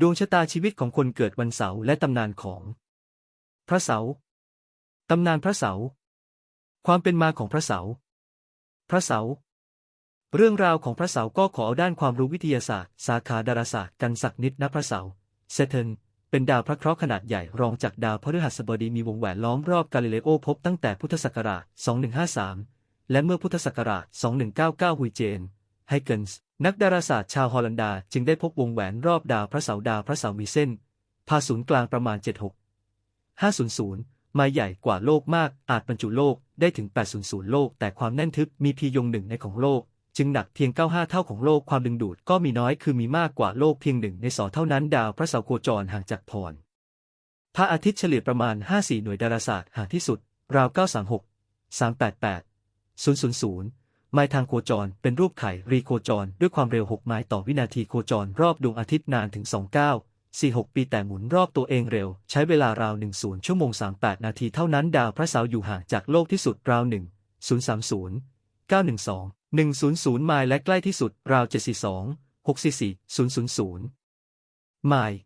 ดวงชะตาชีวิตของคนเกิดวันเสาร์และตำนานของ พระเสาร์ตำนานพระเสาร์ความเป็นมาของพระเสาร์พระเสาร์เรื่องราวของพระเสาร์ก็ขอเอาด้านความรู้วิทยาศาสตร์ สาขาดาราศาสตร์กันสักนิดนะพระเสาร์เซเทินเป็นดาวพระเคราะห์ขนาดใหญ่รองจากดาวพฤหัสบดีมีวงแหวนล้อมรอบกาลิเลโอพบตั้งแต่พุทธศักราช 2153 และเมื่อพุทธศักราช 2199 ฮุยเจน ไฮเกนส์นักดาราศาสตร์ชาวฮอลันดาจึงได้พบวงแหวนรอบดาวพระเสาร์ดาวพระเสาร์มีเส้นผาศูนย์กลางประมาณ 76 500 มาใหญ่กว่าโลกมากอาจบรรจุโลกได้ถึง 800 โลก แต่ความแน่นทึบมีเพียงหนึ่งในของโลก จึงหนักเพียง 95 เท่าของโลกความดึงดูดก็มีน้อยคือมีมากกว่าโลกเพียงหนึ่งในสองเท่านั้นดาวพระเสาร์โคจรห่างจากพรพระอาทิตย์เฉลี่ยประมาณ 54 หน่วยดาราศาสตร์ห่างที่สุด ราว 936 388 000 ไมล์ทางโคจรเป็นรูปไข่รีโคจร ด้วยความเร็ว 6 ไมล์ต่อวินาทีโคจรรอบดวงอาทิตย์นานถึง 29 46 ปีแต่หมุนรอบตัวเองเร็ว ใช้เวลาราว 10 ชั่วโมง 38 นาทีเท่านั้นดาวพระเสาร์อยู่ห่างจากโลกที่สุดราว 1 030 912 100 ไมล์และใกล้ที่สุดราว 742 644 000 ไมล์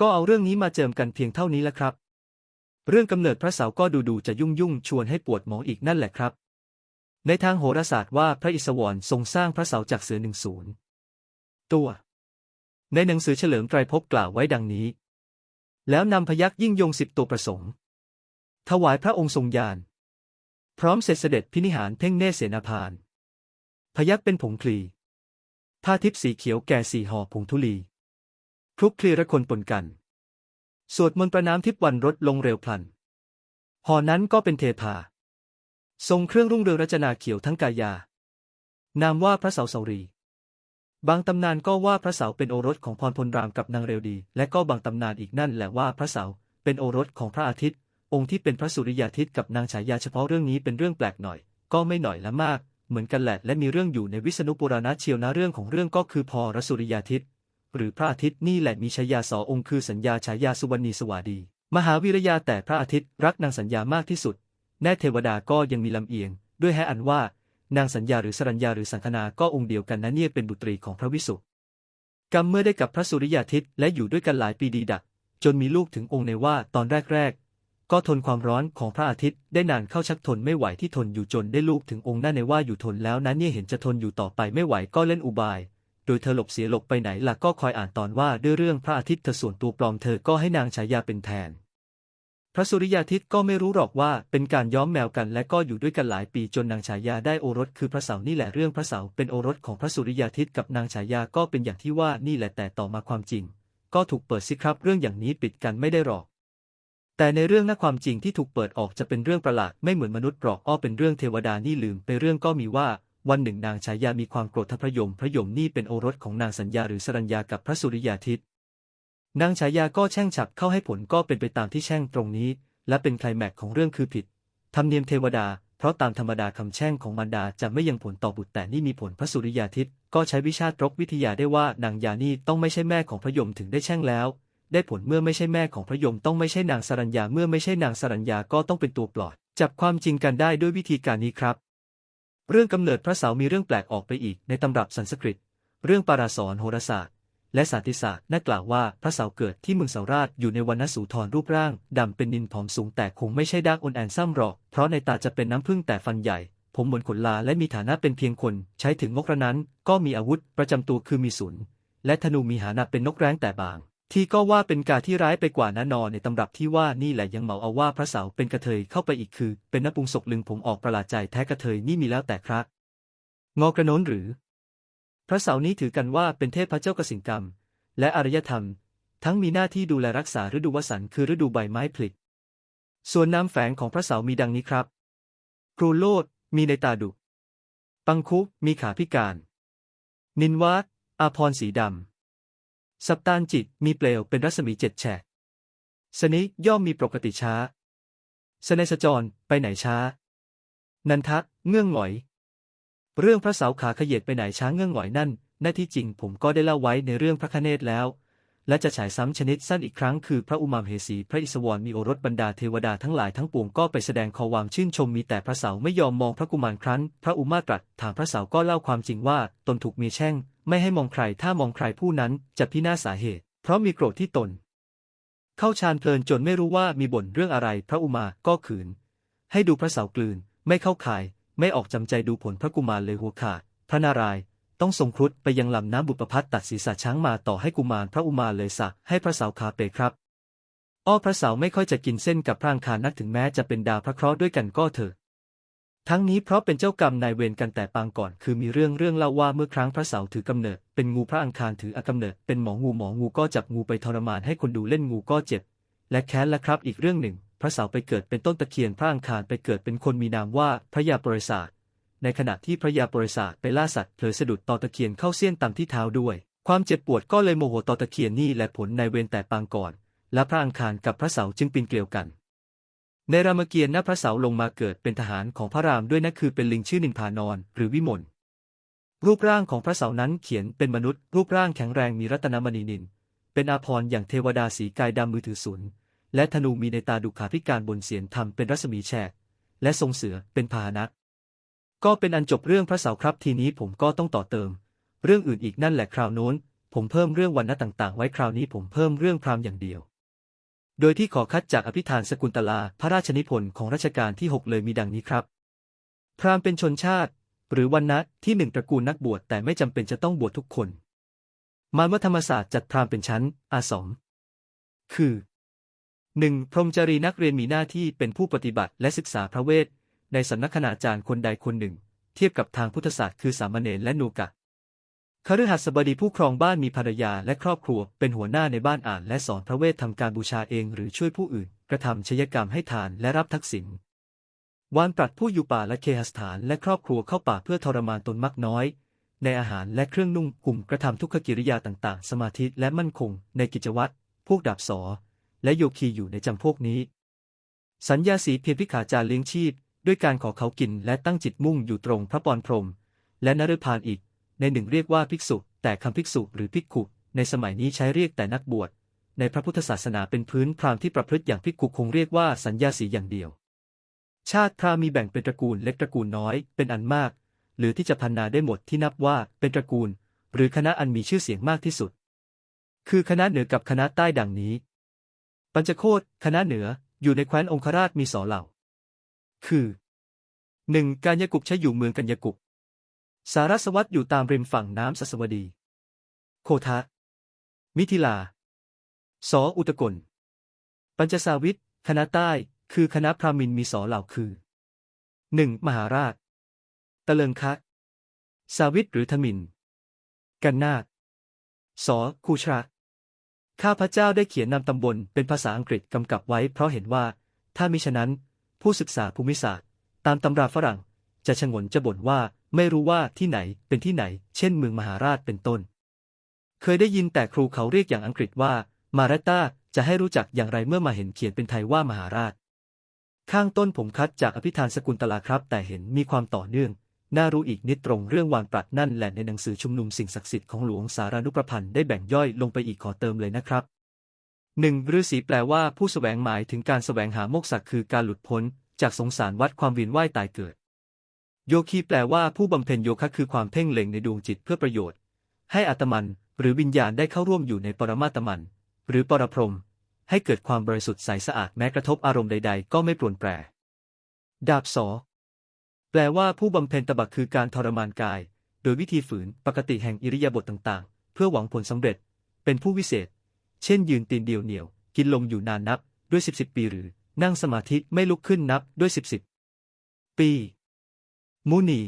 ก็เอาเรื่องนี้มาเจิมกันเพียงเท่านี้ละครับ เรื่องกำเนิดพระเสาร์ก็ดูดูจะยุ่งยุ่งชวนให้ปวดหมองอีกนั่นแหละครับ ในทางโหราศาสตร์ว่าพระอิศวรทรงสร้างพระเสาจากเสือหนึ่งศูนย์ตัว ในหนังสือเฉลิมไตรภพกล่าวไว้ดังนี้ แล้วนำพยักยิ่งยงสิบตัวประสงค์ ถวายพระองค์ทรงยาน พร้อมเสร็จเสด็จพินิหารเพ่งเนศเสนาพาน พยักเป็นผงคลีผ้าทิพสีเขียวแก่สี่ห่อผงธุลีคลุกคลีระคนปนกัน สวดมนต์ประน้ำทิพวันรถลงเร็วพลันห่อนั้นก็เป็นเทพา ทรงเครื่องรุ่งเรืองรัชนาเขียวทั้งกายา นามว่าพระเสาเสารี บางตำนานก็ว่าพระเสาเป็นโอรสของพรพลรามกับนางเรวดี และก็บางตำนานอีกนั่นแหละว่าพระเสาเป็นโอรสของพระอาทิตย์ องค์ที่เป็นพระสุริยาทิตย์กับนางฉายาเฉพาะเรื่องนี้เป็นเรื่องแปลกหน่อย ก็ไม่หน่อยละมาก เหมือนกันแหละและมีเรื่องอยู่ในวิษณุปุราณะเชียวนะเรื่องของเรื่องก็คือพอรสุริยาทิตย์หรือพระอาทิตย์นี่แหละมีฉายาสอองค์คือสัญญาฉายาสุวรรณีสวาดี มหาวิรยาแต่พระอาทิตย์รักนางสัญญามากที่สุด แน่เทวดาก็ยังมีลำเอียง ด้วยแฮอันว่า นางสัญญาหรือสรัญญาหรือสังคนาก็องค์เดียวกันนะเนี่ยเป็นบุตรีของพระวิสุกรรมเมื่อได้กับพระสุริยาทิตย์และอยู่ด้วยกันหลายปีดีดัก จนมีลูกถึงองค์ในว่าตอนแรกๆ ก็ทนความร้อนของพระอาทิตย์ได้นานเข้าชักทนไม่ไหวที่ทนอยู่จนได้ลูกถึงองค์นั่นในว่าอยู่ทนแล้วนั้นเนี่ยเห็นจะทนอยู่ต่อไปไม่ไหวก็เล่นอุบาย โดยเธอหลบเสียหลบไปไหนล่ะก็คอยอ่านตอนว่าด้วยเรื่องพระอาทิตย์เธอส่วนตัวปลอมเธอก็ให้นางฉายาเป็นแทน ระสุริยาทิตย์ก็ไม่รู้หรอกว่าเป็นการย้อมแมวกันและก็อยู่ด้วยกันหลายปีจนนางฉายาได้โอรสคือพระเสาร์นี่แหละเรื่องพระเสาร์เป็นโอรสของพระสุริยาทิตย์กับนางฉายาก็เป็นอย่างที่ว่านี่แหละแต่ต่อมาความจริง ก็ถูกเปิดสิครับเรื่องอย่างนี้ปิดกันไม่ได้หรอก แต่ในเรื่องหน้าความจริงที่ถูกเปิดออกจะเป็นเรื่องประหลาดไม่เหมือนมนุษย์หรอกอ้อเป็นเรื่องเทวดานี่ลืมไปเรื่องก็มีว่าวันหนึ่งนางฉายามีความโกรธทพพระยมพระยมนี่เป็นโอรสของนางสัญญาหรือสรัญญากับพระสุริยาทิตย์ นางฉายาก็แช่งฉับเข้าให้ผลก็เป็นไปตามที่แช่งตรงนี้ และเป็นไคลแม็กของเรื่องคือผิดธรรมเนียมเทวดา เพราะตามธรรมดาคำแช่งของมารดาจะไม่ยังผลต่อบุตรแต่นี่มีผลพระสุริยาทิตย์ก็ใช้วิชาตรกวิทยาได้ว่านางยานี่ต้องไม่ใช่แม่ของพระยมถึงได้แช่งแล้ว ได้ผลเมื่อไม่ใช่แม่ของพระยมต้องไม่ใช่นางสรัญญาเมื่อไม่ใช่นางสรัญญาก็ต้องเป็นตัวปลอด จับความจริงกันได้ด้วยวิธีการนี้ครับ เรื่องกำเนิดพระเสาร์มีเรื่องแปลกออกไปอีกในตำรับสันสกฤต เรื่องปาราสอนโหราศาสตร์ และสาติศาสตร์น่ากล่าวว่าพระเสาร์เกิดที่เมืองเสาราชอยู่ในวันนสูทรรูปร่างดำเป็นนินผอมสูงแต่คงไม่ใช่ดากอนแอนซ้ำหรอก เพราะในตาจะเป็นน้ำผึ้งแต่ฟันใหญ่ ผมเหมือนขนลาและมีฐานะเป็นเพียงคน ใช้ถึงงกระนั้น ก็มีอาวุธประจำตัวคือมีศุนและธนูมีหานะเป็นนกแร้งแต่บาง ที่ก็ว่าเป็นกาที่ร้ายไปกว่านั้นนในตำรับที่ว่านี่แหละยังเหมาเอาว่าพระเสาร์เป็นกระเทยเข้าไปอีกคือ เป็นนปุงศกลึงผมออกประหลาดใจแท้กระเทยนี่มีแล้วแต่ครับงอกระโน้นหรือ พระเสาร์นี้ถือกันว่าเป็นเทพพระเจ้ากสิงกรรม และอารยธรรม ทั้งมีหน้าที่ดูแลรักษาฤดูวสันต์คือฤดูใบไม้ผลิส่วนน้ำแฝงของพระเสาร์มีดังนี้ครับ ครูโลดมีในตาดุปังคุมีขาพิการ นินวัตอาพรสีดำ สัปตานจิตมีเปลวเป็นรัศมีเจ็ดแฉกสนิย่อมมีปกติช้า สเนสจรไปไหนช้า นันทะเงื่องหงอย เรื่องพระเสาขาขยเยดไปไหนช้างเงื่องหงอยนั่นหน้าที่จริงผมก็ได้เล่าไว้ในเรื่องพระคเนศแล้ว และจะฉายซ้ำชนิดสั้นอีกครั้งคือพระอุมามเหสี พระอิศวรมีโอรสบรรดาเทวดาทั้งหลายทั้งปวงก็ไปแสดงขอความชื่นชมมีแต่พระเสาไม่ยอมมองพระกุมารครั้น พระอุมาตรัสถามพระเสาก็เล่าความจริงว่าตนถูกมีแช่ง ไม่ให้มองใครถ้ามองใครผู้นั้นจะพินาศสาเหตุผราะมีโกรธที่ตน เข้าฌานเพลินจนไม่รู้ว่ามีบ่นเรื่องอะไร พระอุมาก็ขืน ให้ดูพระเสากลืน ไม่เข้าข่าย ไม่ออกจำใจดูผลพระกุมารเลยหัวขาด พระนาราย ต้องทรงครุฑไปยังลำน้ำบุปพัฒตัดศีรษะช้างมาต่อให้กุมารพระอุมาเลยสักให้พระสาวคาเปครับ อ้อพระสาวไม่ค่อยจะกินเส้นกับพระอังคารนักถึงแม้จะเป็นดาวพระเคราะห์ด้วยกันก็เถอะ ทั้งนี้เพราะเป็นเจ้ากรรมนายเวรกันแต่ปางก่อน คือมีเรื่องเรื่องเล่าว่าเมื่อครั้งพระเสาถือกำเนิด เป็นงูพระอังคารถืออกำเนิด เป็นหมองูหมองูก็จับงูไปทรมานให้คนดูเล่นงูก็เจ็บ และแค้นละครับอีกเรื่องหนึ่ง พระเสาไปเกิดเป็นต้นตะเคียนพระอังคารไปเกิดเป็นคนมีนามว่าพระยาบริษัทในขณะที่พระยาบริษัทไปล่าสัตว์เผลอสะดุดต่อตะเคียนเข้าเสี้ยนตามที่เท้าด้วย ความเจ็บปวดก็เลยโมโหต่อตะเคียนนี่และผลในเวรแต่ปางก่อน และพระอังคารกับพระเสาจึงปีนเกลียวกัน ในรามเกียรติ์ณพระเสาลงมาเกิดเป็นทหารของพระรามด้วยนั่นคือเป็นลิงชื่อนินพานอนหรือวิมลรูปร่างของพระเสานั้นเขียนเป็นมนุษย์ รูปร่างแข็งแรงมีรัตนมณีนิน เป็นอาภรณ์อย่างเทวดาสีกายดำมือถือศูนย์ และธนูมีในตาดุขาพิการบนเสียนทำเป็นรัศมีแฉก และทรงเสือเป็นพาหนะก็เป็นอันจบเรื่องพระเสาครับทีนี้ผมก็ต้องต่อเติม เรื่องอื่นอีกนั่นแหละคราวโน้น ผมเพิ่มเรื่องวันณะต่างๆ ไว้คราวนี้ผมเพิ่มเรื่องพราหมณ์อย่างเดียว โดยที่ขอคัดจากอภิธานสกุลตลาพระราชนิพนธ์ของรัชกาลที่ 6 เลยมีดังนี้ครับ พราหมณ์เป็นชนชาติ หรือวันณะที่หนึ่งตระกูลนักบวชแต่ไม่จำเป็นจะต้องบวชทุกคนมารวธรรมศาสตร์จัดพราหมณ์เป็นชั้นอาสองคือ หนึ่งพรหมจรีนักเรียนมีหน้าที่เป็นผู้ปฏิบัติและศึกษาพระเวท ในสำนักคณาจารย์คนใดคนหนึ่ง เทียบกับทางพุทธศาสตร์คือสามเณรและนูกะคฤหัสบดีผู้ครองบ้านมีภรรยาและครอบครัว เป็นหัวหน้าในบ้านอ่านและสอนพระเวททำการบูชาเองหรือช่วยผู้อื่น กระทำชยกรรมให้ทานและรับทักษิณวานปรัดผู้อยู่ป่าและเคหสถานและครอบครัวเข้าป่าเพื่อทรมานตนมักน้อย ในอาหารและเครื่องนุ่งห่มกระทำทุกขกิริยาต่างๆ สมาธิและมั่นคง ในกิจวัตรพวกดาบสอ และโยคีอยู่ในจำพวกนี้ สัญญาสีเพียรพิขาจารเลี้ยงชีพ ด้วยการขอเขากินและตั้งจิตมุ่งอยู่ตรงพระปอนพรหมและนฤพานอีก ในหนึ่งเรียกว่าภิกษุ แต่คำภิกษุหรือภิกขุในสมัยนี้ใช้เรียกแต่นักบวช ในพระพุทธศาสนาเป็นพื้นพราหมณ์ที่ประพฤติอย่างภิกขุคงเรียกว่าสัญญาสีอย่างเดียว ชาติพราหมณ์มีแบ่งเป็นตระกูลเล็กตระกูลน้อยเป็นอันมาก หรือที่จะพันนาได้หมดที่นับว่าเป็นตระกูล หรือคณะอันมีชื่อเสียงมากที่สุด คือคณะเหนือกับคณะใต้ดังนี้ ปัญจโคตคณะเหนืออยู่ในแคว้นองคราชมีสอเหล่า คือ 1. การยกุกใช้อยู่เมืองกัญญกุก สารสวัตอยู่ตามริมฝั่งน้ำสัสวดี โคทะ มิถิลา สออุตกล ปัญจสาวิตคณะใต้คือคณะพราหมินมีสอเหล่าคือ 1. มหาราช ตะเลิงคะ สาวิตหรือทมิน กันนาคสอคูชระ ข้าพระเจ้าได้เขียนนำตำบลเป็นภาษาอังกฤษกำกับไว้เพราะเห็นว่า ถ้ามิฉะนั้น ผู้ศึกษาภูมิศาสตร์ ตามตำราฝรั่ง จะชงนจะบ่นว่าไม่รู้ว่าที่ไหนเป็นที่ไหน เช่นเมืองมหาราชเป็นต้น เคยได้ยินแต่ครูเขาเรียกอย่างอังกฤษว่า มาราตาจะให้รู้จักอย่างไรเมื่อมาเห็นเขียนเป็นไทยว่ามหาราช ข้างต้นผมคัดจากอภิธานสกุลตลาครับ แต่เห็นมีความต่อเนื่อง น่ารู้อีกนิดตรงเรื่องวานปรัดนั่นแหละในหนังสือชุมนุมสิ่งศักดิ์สิทธิ์ของหลวงสารานุประพันธ์ได้แบ่งย่อยลงไปอีกขอเติมเลยนะครับหนึ่งฤาษีแปลว่าผู้แสวงหมายถึงการแสวงหาโมกษักคือการหลุดพ้น จากสงสารวัดความวียนว่ายตายเกิด โยคีแปลว่าผู้บำเพ็ญโยคะคือความเพ่งเล็งในดวงจิตเพื่อประโยชน์ ให้อัตมัน หรือวิญญาณได้เข้าร่วมอยู่ในปรมาตมัน หรือปรพรมให้เกิดความบริสุทธิ์ใสสะอาดแม้กระทบอารมณ์ใด ๆ ก็ไม่ปรวนแปร ดาบสอ ลว่าผู้บำเพ็ญตบะคือการทรมานกาย โดยวิธีฝืนปกติแห่งอิริยาบถต่างๆ เพื่อหวังผลสำเร็จ เป็นผู้วิเศษ เช่นยืนตีนเดียวเหนียว กินลมอยู่นานนับด้วยสิบสิบปีหรือ นั่งสมาธิไม่ลุกขึ้นนับด้วยสิบสิบปีมุนี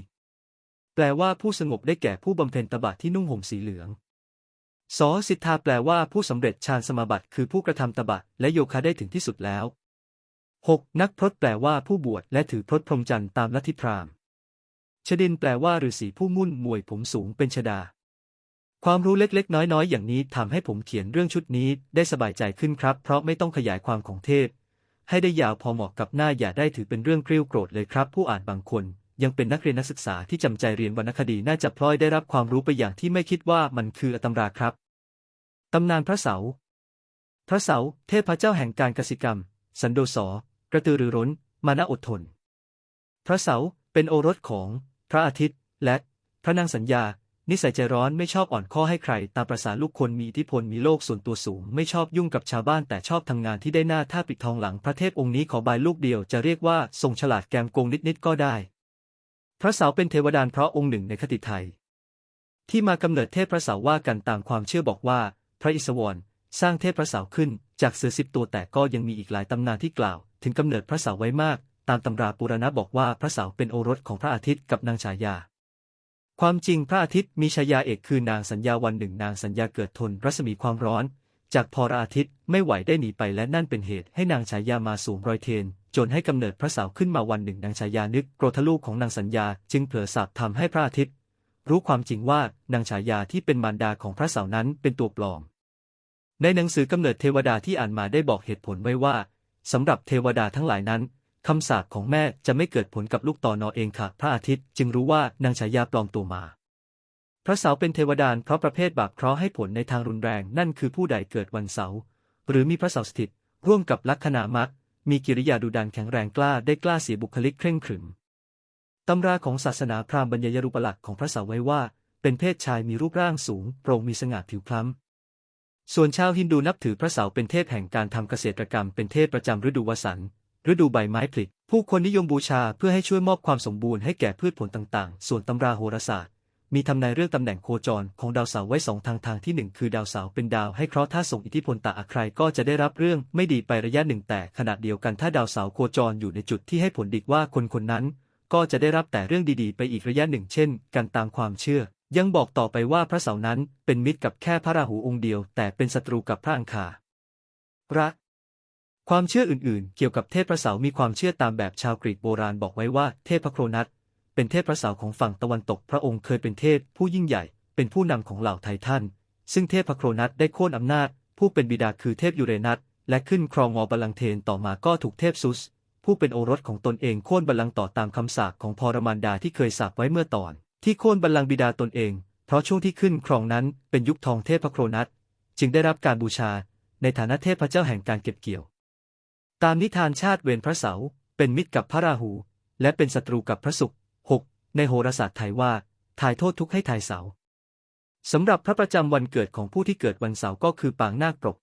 แปลว่าผู้สงบได้แก่ผู้บำเพ็ญตบะที่นุ่งห่มสีเหลืองสอสิทธาแปลว่าผู้สำเร็จฌานสมาบัติคือผู้กระทำตบะและโยคะได้ถึงที่สุดแล้ว 6. นักพรตแปลว่าผู้บวชและถือพรตพรหมจรรย์ตามลัทธิพราหมณ์ ชดินแปลว่าฤาษีผู้มุ่นมวยผมสูงเป็นชดา ความรู้เล็กๆ น้อยๆ อย่างนี้ทำให้ผมเขียนเรื่องชุดนี้ได้สบายใจขึ้นครับ เพราะไม่ต้องขยายความของเทพ ให้ได้ยาวพอเหมาะกับหน้าอย่าได้ถือเป็นเรื่องเกรี้วโกรธเลยครับ ผู้อ่านบางคน ยังเป็นนักเรียนนักศึกษาที่จำใจเรียนวรรณคดีน่าจะพลอยได้รับความรู้ไปอย่างที่ไม่คิดว่ามันคือตำราครับตำนานพระเสา พระเสา เทพเจ้าแห่งการกสิกรรม สันโดษ กระตือรือร้น มานะอดทน พระเสาเป็นโอรสของ พระอาทิตย์ และ พระนางสัญญา นิสัยใจร้อนไม่ชอบอ่อนข้อให้ใคร ตามประษาลูกคนมีอิทธิพลมีโลกส่วนตัวสูง ไม่ชอบยุ่งกับชาวบ้านแต่ชอบทำงานที่ได้หน้าท่าปิดทองหลังพระเทพองค์นี้ขอบายลูกเดียวจะเรียกว่าทรงฉลาดแกมโกงนิดๆก็ได้ พระเสาเป็นเทวดานเพราะองค์หนึ่งในคติไทย ที่มากำเนิดเทพพระเสาว่ากันตามความเชื่อบอกว่า พระอิศวรสร้างเทพพระเสาขึ้นจากเสือสิบตัวแต่ก็ยังมีอีกหลายตำนานที่กล่าว ถึงกำเนิดพระเสาไว้มาก ตามตำราปุรณะบอกว่าพระเสาเป็นโอรสของพระอาทิตย์กับนางฉายา ความจริงพระอาทิตย์มีฉายาเอกคือนางสัญญาวันหนึ่งนางสัญญาเกิดทนรัศมีความร้อน จากพอระอาทิตย์ไม่ไหวได้หนีไปและนั่นเป็นเหตุให้นางฉายามาสวมรอยเทน จนให้กำเนิดพระเสาขึ้นมาวันหนึ่งนางฉายานึกโกรธลูกของนางสัญญาจึงเผลอสาปทำให้พระอาทิตย์รู้ความจริงว่านางฉายาที่เป็นมารดาของพระเสานั้นเป็นตัวปลอม ในหนังสือกำเนิดเทวดาที่อ่านมาได้บอกเหตุผลไว้ว่า สำหรับเทวดาทั้งหลายนั้นคำสาปของแม่จะไม่เกิดผลกับลูกต่อนอเองค่ะ พระอาทิตย์จึงรู้ว่านางฉายาปลอมตัวมา พระเสาเป็นเทวดานเพราะประเภทบาปเคราะห์ให้ผลในทางรุนแรงนั่นคือผู้ใดเกิดวันเสาร์หรือมีพระเสาสถิต ร่วมกับลัคนามักมีกิริยาดุดันแข็งแรงกล้าได้กล้าเสียบุคลิกเคร่งขรึมตำราของศาสนาพราหมณ์บรรยายรูปลักษณ์ของพระเสาไว้ว่า เป็นเพศชายมีรูปร่างสูง โปร่งมีสง่าผิวคล้ำ ส่วนชาวฮินดูนับถือพระเสาเป็นเทพแห่งการทำเกษตรกรรมเป็นเทพประจำฤดูวสันต์ฤดูใบไม้ผลิผู้คนนิยมบูชาเพื่อให้ช่วยมอบความสมบูรณ์ให้แก่พืชผลต่างๆ ส่วนตำราโหราศาสตร์ มีทำนายเรื่องตำแหน่งโคจรของดาวเสาร์ไว้สองทางทางที่หนึ่งคือดาวเสาร์เป็นดาวให้เคราะห์ถ้าส่งอิทธิพลต่อใครก็จะได้รับเรื่องไม่ดีไประยะหนึ่งแต่ขณะเดียวกันถ้าดาวเสาร์โคจรอยู่ในจุดที่ให้ผลดีว่าคนคนนั้น ก็จะได้รับแต่เรื่องดีๆ ไปอีกระยะหนึ่งเช่น กันตามความเชื่อ ยังบอกต่อไปว่าพระเสาร์นั้นเป็นมิตรกับแค่พระราหูองค์เดียว แต่เป็นศัตรูกับพระอังคารรัก ความเชื่ออื่นๆ เกี่ยวกับเทพพระเสาร์มีความเชื่อตามแบบชาวกรีกโบราณบอกไว้ว่าเทพพระโครนัสเป็นเทพพระเสาร์ของฝั่งตะวันตกพระองค์เคยเป็นเทพผู้ยิ่งใหญ่ เป็นผู้นำของเหล่าไททันซึ่งเทพพระโครนัสได้โค่นอำนาจ ผู้เป็นบิดาคือเทพยูเรนัสและขึ้นครองงอบัลลังเทนต่อมาก็ถูกเทพซุส ผู้เป็นโอรสของตนเองโค่นบัลลังต่อตามคำสาปของพรมารดาที่เคยสาปไว้เมื่อตอน ที่โค่นบัลลังก์บิดาตนเอง เพราะช่วงที่ขึ้นครองนั้นเป็นยุคทองเทพพระโครนัสจึงได้รับการบูชาในฐานะเทพเจ้าแห่งการเก็บเกี่ยว ตามนิทานชาติเวรพระเสาร์เป็นมิตรกับพระราหู และเป็นศัตรูกับพระศุกร์หกในโหราศาสตร์ไทยว่าถ่ายโทษทุกข์ให้ทายเสาร์สำหรับพระประจำวันเกิดของผู้ที่เกิดวันเสาร์ก็คือปางนาคปรก